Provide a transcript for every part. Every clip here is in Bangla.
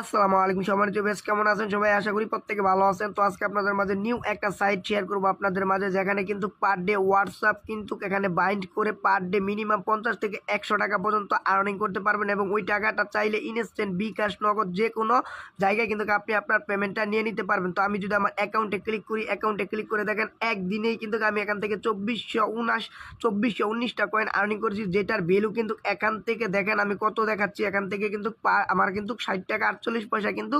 আসসালামু আলাইকুম সম্মানিত বেশ কেমন আছেন সবাই? আশা করি প্রত্যেকে ভালো আছেন। তো আজকে আপনাদের মাঝে নিউ একটা সাইট শেয়ার করব আপনাদের মাঝে, যেখানে কিন্তু পার ডে হোয়াটসঅ্যাপ কিন্তু এখানে বাইন্ড করে পার ডে মিনিমাম পঞ্চাশ থেকে একশো টাকা পর্যন্ত আর্নিং করতে পারবেন এবং ওই টাকাটা চাইলে ইনস্ট্যান্ট বিকাশ, নগদ যে কোনো জায়গায় কিন্তু আপনি আপনার পেমেন্টটা নিয়ে নিতে পারবেন। তো আমি যদি আমার অ্যাকাউন্টে ক্লিক করি অ্যাকাউন্টে ক্লিক করে দেখেন, একদিনেই কিন্তু আমি এখান থেকে চব্বিশশো উনাশ, চব্বিশশো উনিশটা কয়েন আর্নিং করেছি, যেটার ভ্যালু কিন্তু এখান থেকে দেখেন আমি কত দেখাচ্ছি, এখান থেকে কিন্তু আমার কিন্তু ষাট টাকা আটচল্লিশ পয়সা কিন্তু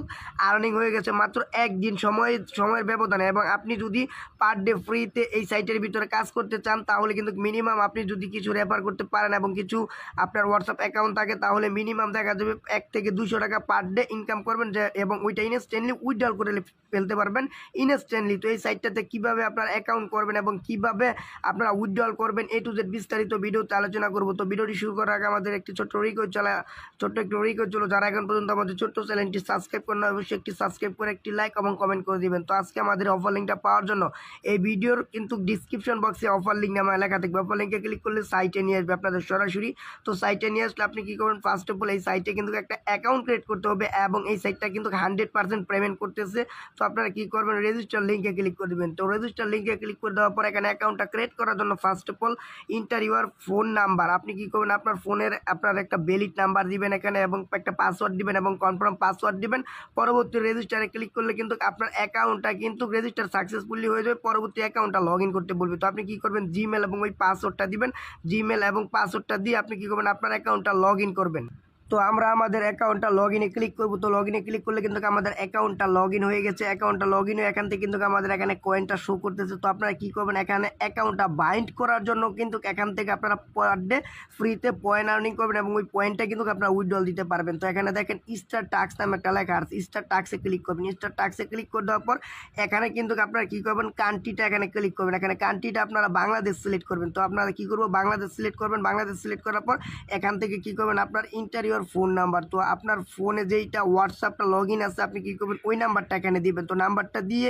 আর্নিং হয়ে গেছে মাত্র একদিন সময়, সময়ের ব্যবধানে। এবং আপনি যদি পার ডে ফ্রিতে এই সাইটের ভিতরে কাজ করতে চান, তাহলে কিন্তু মিনিমাম আপনি যদি কিছু রেফার করতে পারেন এবং কিছু আপনার হোয়াটসঅ্যাপ অ্যাকাউন্ট থাকে, তাহলে মিনিমাম দেখা যাবে এক থেকে দুশো টাকা পার ডে ইনকাম করবেন এবং ওইটা ইনস্ট্যান্টলি উইথড্রল করে ফেলতে পারবেন ইনস্ট্যান্টলি তো এই সাইটটাতে কীভাবে আপনার অ্যাকাউন্ট করবেন এবং কীভাবে আপনারা উইথড্রল করবেন এ টু জেড বিস্তারিত ভিডিওতে আলোচনা করব। তো ভিডিওটি শুরু করার আগে আমাদের একটি ছোট্ট রিকোয়েস্ট চলা ছোট্ট একটি রিকোয়েস্ট ছিল যারা এখন পর্যন্ত আমাদের ছোট্ট চ্যানেলটি সাবস্ক্রাইব করেন অবশ্যই একটি সাবস্ক্রাইব করে, একটি লাইক এবং কমেন্ট করে দিবেন। তো আজকে আমাদের অফার লিঙ্কটা পাওয়ার জন্য এই ভিডিওর কিন্তু ডিসক্রিপশন বক্সে অফার লিঙ্ক নামে লেখা থাকবে। অফার লিঙ্কে ক্লিক করলে সাইটে নিয়ে আসবে আপনাদের সরাসরি। তো সাইটে নিয়ে আসলে আপনি কী করবেন? ফার্স্ট অফ অল এই সাইটে কিন্তু একটা অ্যাকাউন্ট ক্রিয়েট করতে হবে এবং এই সাইটটা কিন্তু হান্ড্রেড পার্সেন্ট পেমেন্ট করতেছে। তো আপনারা কী করবেন? রেজিস্টার লিঙ্কে ক্লিক করে দেবেন। তো রেজিস্টার লিঙ্কে ক্লিক করে দেওয়ার পর এখানে অ্যাকাউন্টটা ক্রিয়েট করার জন্য first of all enter your phone number আপনি কী করবেন? আপনার ফোনের আপনার একটা বেলিট নাম্বার দিবেন এখানে এবং একটা পাসওয়ার্ড দিবেন এবং কনফার্ম পাসওয়ার্ড দিবেন, পরবর্তী রেজিস্টারে ক্লিক করলে কিন্তু আপনার অ্যাকাউন্টটা কিন্তু রেজিস্টার সাকসেসফুলি হয়ে যাবে, পরবর্তী অ্যাকাউন্টটা লগ করতে বলবে। তো আপনি কী করবেন? জিমেল এবং ওই পাসওয়ার্ডটা দিবেন। জিমেল এবং পাসওয়ার্ডটা দিয়ে আপনি কী করবেন? আপনার অ্যাকাউন্টটা লগ করবেন। তো আমরা আমাদের অ্যাকাউন্টটা লগ ইনে ক্লিক করব। তো লগ ইনে ক্লিক করলে কিন্তু আমাদের অ্যাকাউন্টটা লগ ইন হয়ে গেছে। অ্যাকাউন্টটা লগ ইন হয়ে এখান থেকে কিন্তু আমাদের এখানে কয়েনটা শো করতেছে। তো আপনারা কী করবেন? এখানে অ্যাকাউন্টটা বাইন্ড করার জন্য কিন্তু এখান থেকে আপনারা পার ডে ফ্রিতে পয়েন্ট আর্নিং করবেন এবং ওই পয়েন্টটা কিন্তু আপনারা উইথড্রল দিতে পারবেন। তো এখানে দেখেন স্টার টাক্স নামে একটা লেখা আছে। স্টার টাক্সে ক্লিক করবেন। স্টার টাক্সে ক্লিক করে দেওয়ার পর এখানে কিন্তু আপনারা কী করবেন? কান্ট্রিটা এখানে ক্লিক করবেন। এখানে কান্ট্রিটা আপনারা বাংলাদেশ সিলেক্ট করবেন। তো আপনারা কী করব? বাংলাদেশ সিলেক্ট করবেন। বাংলাদেশ সিলেক্ট করার পর এখান থেকে কী করবেন? আপনার ইন্টারিয়র ফোন নাম্বার তো আপনার ফোনে যেইটা হোয়াটসঅ্যাপটা লগ ইন আছে, আপনি কী করবেন? ওই নাম্বারটা এখানে দিবেন। তো নাম্বারটা দিয়ে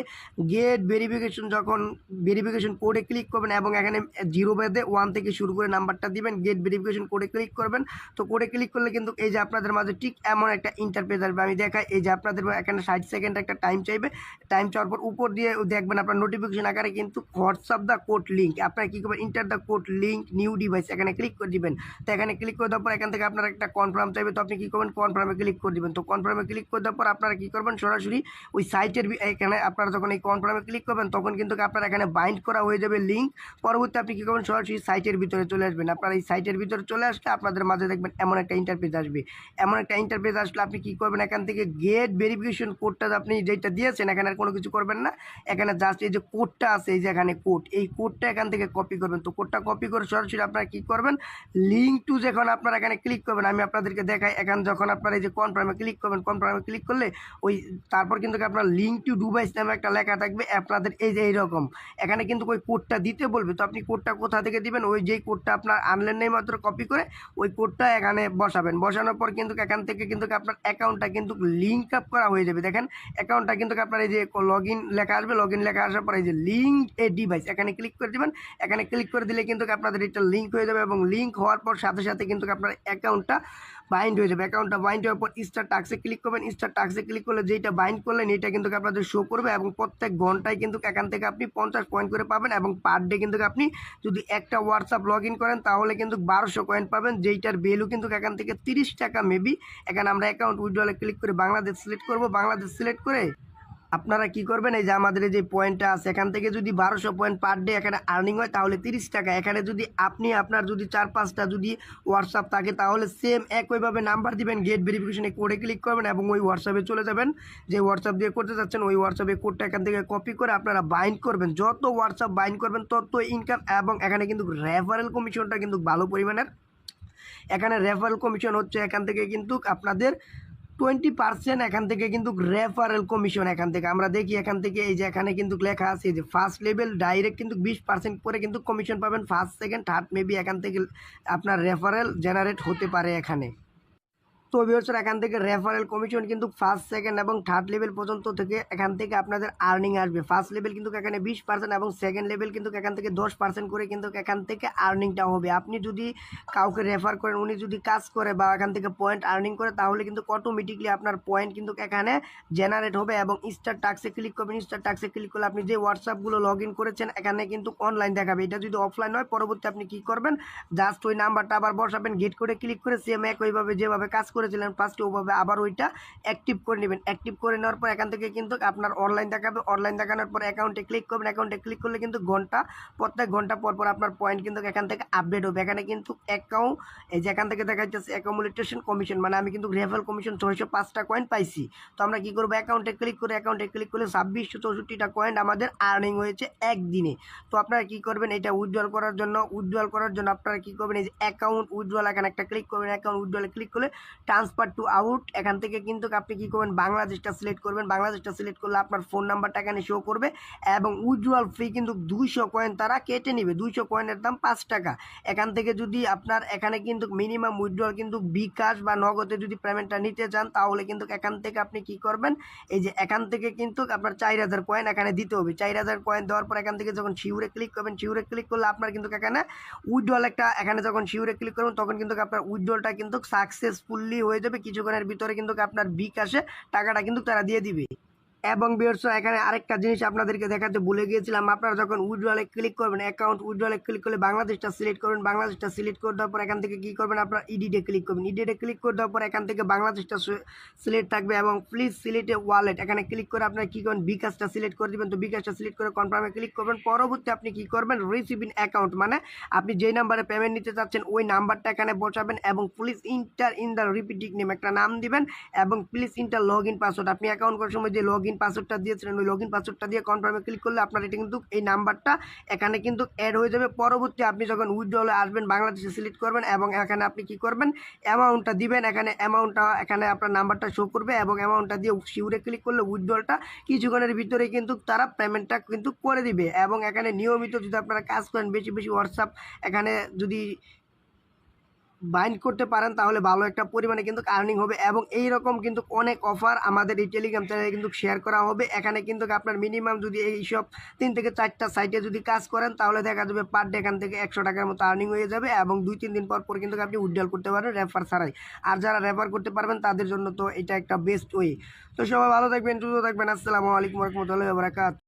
গেট ভেরিফিকেশন যখন ভেরিফিকেশন কোডে ক্লিক করবেন এবং এখানে জিরো বেদে ওয়ান থেকে শুরু করে নাম্বারটা দিবেন গেট ভেরিফিকেশন কোডে ক্লিক করবেন। তো কোডে ক্লিক করলে কিন্তু এই যে আপনাদের মাঝে ঠিক এমন একটা ইন্টারপেজ আসবে। আমি দেখাই, এই যে আপনাদের এখানে ষাট সেকেন্ড একটা টাইম চাইবে। টাইম চাওয়ার পর উপর দিয়ে দেখবেন আপনার নোটিফিকেশন আকারে কিন্তু হোয়াটসঅ্যাপ দ্য কোড লিঙ্ক আপনারা কী করবেন? Enter the code link new device এখানে ক্লিক করে দিবেন। তো এখানে ক্লিক করে দেওয়ার পর এখান থেকে আপনার একটা কনফার্ম চাইবে তো আপনি কী করবেন? কনফার্মে ক্লিক করে দিবেন। তো কনফার্মে ক্লিক করে দেওয়ার পর আপনারা কী করবেন? সরাসরি ওই সাইটের এখানে আপনারা যখন এই কনফার্মে ক্লিক করবেন, তখন কিন্তু আপনার এখানে বাইন্ড করা হয়ে যাবে লিঙ্ক পরবর্তী আপনি কী করবেন? সরাসরি সাইটের ভিতরে চলে আসবেন। আপনারা এই সাইটের ভিতরে চলে আসলে আপনাদের মাঝে দেখবেন এমন একটা ইন্টারপেজ আসবে। এমন একটা ইন্টারপেজ আসলে আপনি কী করবেন? এখান থেকে গেট ভেরিফিকেশন কোডটা আপনি যেটা দিয়েছেন, এখানে আর কোনো কিছু করবেন না। এখানে জাস্ট এই যে কোডটা আছে, এই যে এখানে কোড এই কোডটা এখান থেকে কপি করবেন। তো কোডটা কপি করে সরাসরি আপনারা কী করবেন? লিঙ্ক টু যখন আপনারা এখানে ক্লিক করবেন, আমি আপনাদেরকে দেখাই। এখন যখন আপনারা এই যে কনফার্মে ক্লিক করবেন কনফার্মে ক্লিক করলে ওই তারপর কিন্তু আপনার লিঙ্ক টু ডিভাইস নামে একটা লেখা থাকবে, আপনাদের এই যে এইরকম। এখানে কিন্তু ওই কোডটা দিতে বলবে। তো আপনি কোডটা কোথা থেকে দিবেন? ওই যেই কোডটা আপনার আনলেন নেই মাত্র কপি করে ওই কোডটা এখানে বসাবেন। বসানোর পর কিন্তু এখান থেকে কিন্তু আপনার অ্যাকাউন্টটা কিন্তু লিঙ্ক আপ করা হয়ে যাবে। দেখেন অ্যাকাউন্টটা কিন্তু আপনার এই যে লগ লেখা আসবে। লগ লেখা আসার পর এই যে লিঙ্ক এ ডিভাইস এখানে ক্লিক করে দিবেন। এখানে ক্লিক করে দিলে কিন্তু আপনাদের এটা লিঙ্ক হয়ে যাবে এবং লিঙ্ক হওয়ার পর সাথে সাথে কিন্তু আপনার অ্যাকাউন্টটা বাইন্ড হয়ে যাবে। অ্যাকাউন্টটা বাইন্ড হওয়ার পর স্টার টাক্সে ক্লিক করবেন। স্টার টাক্সে ক্লিক করলে যেটা বাইন্ড করলেন, এটা কিন্তু আপনাদের শো করবে এবং প্রত্যেক ঘন্টায় কিন্তু এখান থেকে আপনি পঞ্চাশ পয়েন্ট করে পাবেন এবং পার ডে কিন্তু আপনি যদি একটা হোয়াটসঅ্যাপ লগ ইন করেন, তাহলে কিন্তু বারোশো কয়েন পাবেন, যেইটার ভ্যালু কিন্তু এখান থেকে তিরিশ টাকা মেবি এখানে আমরা অ্যাকাউন্ট উইড্রলে ক্লিক করে বাংলাদেশ সিলেক্ট করব। বাংলাদেশ সিলেক্ট করে আপনারা কি করবেন? এই যে আমাদের যে পয়েন্টটা আছে, এখান থেকে যদি বারোশো পয়েন্ট পার ডে এখানে আর্নিং হয়, তাহলে তিরিশ টাকা। এখানে যদি আপনি আপনার যদি চার পাঁচটা যদি হোয়াটসঅ্যাপ থাকে, তাহলে সেম একইভাবে নাম্বার দিবেন গেট ভেরিফিকেশনে কোডে ক্লিক করবেন এবং ওই হোয়াটসঅ্যাপে চলে যাবেন। যে হোয়াটসঅ্যাপ দিয়ে করতে চাচ্ছেন ওই হোয়াটসঅ্যাপে কোডটা এখান থেকে কপি করে আপনারা বাইন্ড করবেন। যত হোয়াটসঅ্যাপ বাইন্ড করবেন, তত ইনকাম এবং এখানে কিন্তু রেফারেল কমিশনটা কিন্তু ভালো পরিমাণের। এখানে রেফারেল কমিশন হচ্ছে, এখান থেকে কিন্তু আপনাদের টোয়েন্টি পার্সেন্ট এখান থেকে কিন্তু রেফারেল কমিশন এখান থেকে। আমরা দেখি এখান থেকে এই যে এখানে কিন্তু লেখা আছে যে ফার্স্ট লেভেল ডাইরেক্ট কিন্তু বিশ পার্সেন্ট করে কিন্তু কমিশন পাবেন। ফার্স্ট সেকেন্ড থার্ড মেবি এখান থেকে আপনার রেফারেল জেনারেট হতে পারে এখানে। তো ভিউয়ার্সরা এখান থেকে রেফারেল কমিশন কিন্তু ফার্স্ট সেকেন্ড এবং থার্ড লেভেল পর্যন্ত থেকে এখান থেকে আপনাদের আর্নিং আসবে। ফার্স্ট লেভেল কিন্তু এখানে বিশ পার্সেন্ট এবং সেকেন্ড লেভেল কিন্তু এখান থেকে দশ পার্সেন্ট করে কিন্তু এখান থেকে আর্নিংটা হবে। আপনি যদি কাউকে রেফার করেন, উনি যদি কাজ করে বা এখান থেকে পয়েন্ট আর্নিং করে, তাহলে কিন্তু অটোমেটিকলি আপনার পয়েন্ট কিন্তু এখানে জেনারেট হবে এবং স্টার টাক্সে ক্লিক করবেন। স্টার টাক্সে ক্লিক করলে আপনি যে হোয়াটসঅ্যাপগুলো লগ ইন করেছেন, এখানে কিন্তু অনলাইন দেখাবে। এটা যদি অফলাইন হয়, পরবর্তী আপনি কি করবেন? জাস্ট ওই নাম্বারটা আবার বসাবেন গেট করে ক্লিক করে সেম একইভাবে যেভাবে কাজ করেছিলেন ফার্স্টে ওভাবে আবার ওইটা অ্যাক্টিভ করে নেবেন। অ্যাক্টিভ করে নেওয়ার পর এখান থেকে কিন্তু আপনার অনলাইন দেখাবে। অনলাইন দেখানোর পর অ্যাকাউন্টে ক্লিক করবেন। অ্যাকাউন্টে ক্লিক করলে কিন্তু ঘণ্টা, প্রত্যেক ঘণ্টা পর পর আপনার পয়েন্ট কিন্তু এখান থেকে আপডেট হবে। এখানে কিন্তু অ্যাকাউন্ট এই যে এখান থেকে দেখা যাচ্ছে অ্যাকোমোডেশন কমিশন মানে আমি কিন্তু রেফারেল কমিশন ছয়শো পাঁচটা কয়েন পাইছি। তো আমরা কী করব? অ্যাকাউন্টে ক্লিক করে অ্যাকাউন্টে ক্লিক করলে ছাব্বিশশো চৌষট্টিটা কয়েন আমাদের আর্নিং হয়েছে একদিনে। তো আপনারা কী করবেন? এটা উইথড্রল করার জন্য উইথড্রল করার জন্য আপনারা কি করবেন? এই যে অ্যাকাউন্ট উইথড্রল এখানে একটা ক্লিক করবেন। অ্যাকাউন্ট উইথড্রলে ক্লিক করলে ট্রান্সফার টু আউট এখান থেকে কিন্তু আপনি কি করবেন? বাংলাদেশটা সিলেক্ট করবেন। বাংলাদেশটা সিলেক্ট করলে আপনার ফোন নাম্বারটা এখানে শো করবে এবং উইথড্রল ফি কিন্তু দুইশো কয়েন তারা কেটে নেবে। দুইশো কয়েনের দাম পাঁচ টাকা। এখান থেকে যদি আপনার এখানে কিন্তু মিনিমাম উইথড্রল কিন্তু বিকাশ বা নগদে যদি পেমেন্টটা নিতে চান, তাহলে কিন্তু এখান থেকে আপনি কি করবেন? এই যে এখান থেকে কিন্তু আপনার চার হাজার কয়েন এখানে দিতে হবে। চার হাজার কয়েন দেওয়ার পর এখান থেকে যখন শিউরে ক্লিক করবেন শিউরে ক্লিক করলে আপনার কিন্তু এখানে উইথড্রল একটা, এখানে যখন শিউরে ক্লিক করবেন, তখন কিন্তু আপনার উইথড্রলটা কিন্তু সাকসেসফুলি হয়ে যাবে কিছুক্ষণের ভিতরে কিন্তু আপনার বিকাশে টাকাটা কিন্তু তারা দিয়ে দিবে। এবং বিয়ার্স এখানে আরেকটা জিনিস আপনাদেরকে দেখাতে ভুলে গিয়েছিলাম। আপনারা যখন উইড্রলে ক্লিক করবেন অ্যাকাউন্ট উইড্রলে ক্লিক করলে বাংলাদেশটা সিলেক্ট করবেন। বাংলাদেশটা সিলেক্ট করে দেওয়ার পর এখান থেকে কী করবেন আপনারা? ইডিটে ক্লিক করবেন। ইডিটে ক্লিক করে দেওয়ার পর এখান থেকে বাংলাদেশটা সিলেক্ট থাকবে এবং প্লিজ সিলেটে ওয়ালেট এখানে ক্লিক করে আপনারা কী করবেন? বিকাশটা সিলেক্ট করে দিবেন। তো বিকাশটা সিলেক্ট করে কনফার্মে ক্লিক করবেন। পরবর্তী আপনি কী করবেন? রিসিভিং অ্যাকাউন্ট মানে আপনি যেই নাম্বারে পেমেন্ট নিতে চাচ্ছেন, ওই নাম্বারটা এখানে বসাবেন এবং please enter in the repeating name একটা নাম দিবেন এবং please enter log in password আপনি অ্যাকাউন্ট করার সময় যে লগ ইন পাসওয়ার্ডটা দিয়েছিলেন, ওই লগ ইন পাসওয়ার্ডটা দিয়ে কনফার্মে ক্লিক করলে আপনার এটা কিন্তু এই নাম্বারটা এখানে কিন্তু অ্যাড হয়ে যাবে। পরবর্তী আপনি যখন উইথড্রলে আসবেন, বাংলাদেশে সিলেক্ট করবেন এবং এখানে আপনি কি করবেন? অ্যামাউন্টটা দিবেন, এখানে অ্যামাউন্টটা এখানে আপনার নাম্বারটা শো করবে এবং অ্যামাউন্টটা দিয়ে শিউরে ক্লিক করলে উইথড্রলটা কিছুক্ষণের ভিতরে কিন্তু তারা পেমেন্টটা কিন্তু করে দিবে। এবং এখানে নিয়মিত যদি আপনারা কাজ করেন, বেশি বেশি হোয়াটসঅ্যাপ এখানে যদি বাইন্ড করতে পারেন, তাহলে ভালো একটা পরিমাণে কিন্তু আর্নিং হবে এবং এই রকম কিন্তু অনেক অফার আমাদের এই টেলিগ্রাম চ্যানেলে কিন্তু শেয়ার করা হবে। এখানে কিন্তু আপনার মিনিমাম যদি এইসব তিন থেকে চারটা সাইটে যদি কাজ করেন, তাহলে দেখা যাবে পার ডে এখান থেকে একশো টাকার মতো আর্নিং হয়ে যাবে এবং দুই, তিন দিন পর পর কিন্তু আপনি উইড্রল করতে পারবেন রেফার ছাড়াই। আর যারা রেফার করতে পারবেন, তাদের জন্য তো এটা একটা বেস্ট ওয়ে তো সবাই ভালো থাকবেন, সুস্থ থাকবেন। আসসালামু আলাইকুম রহমতুল্লাহ বারাকাত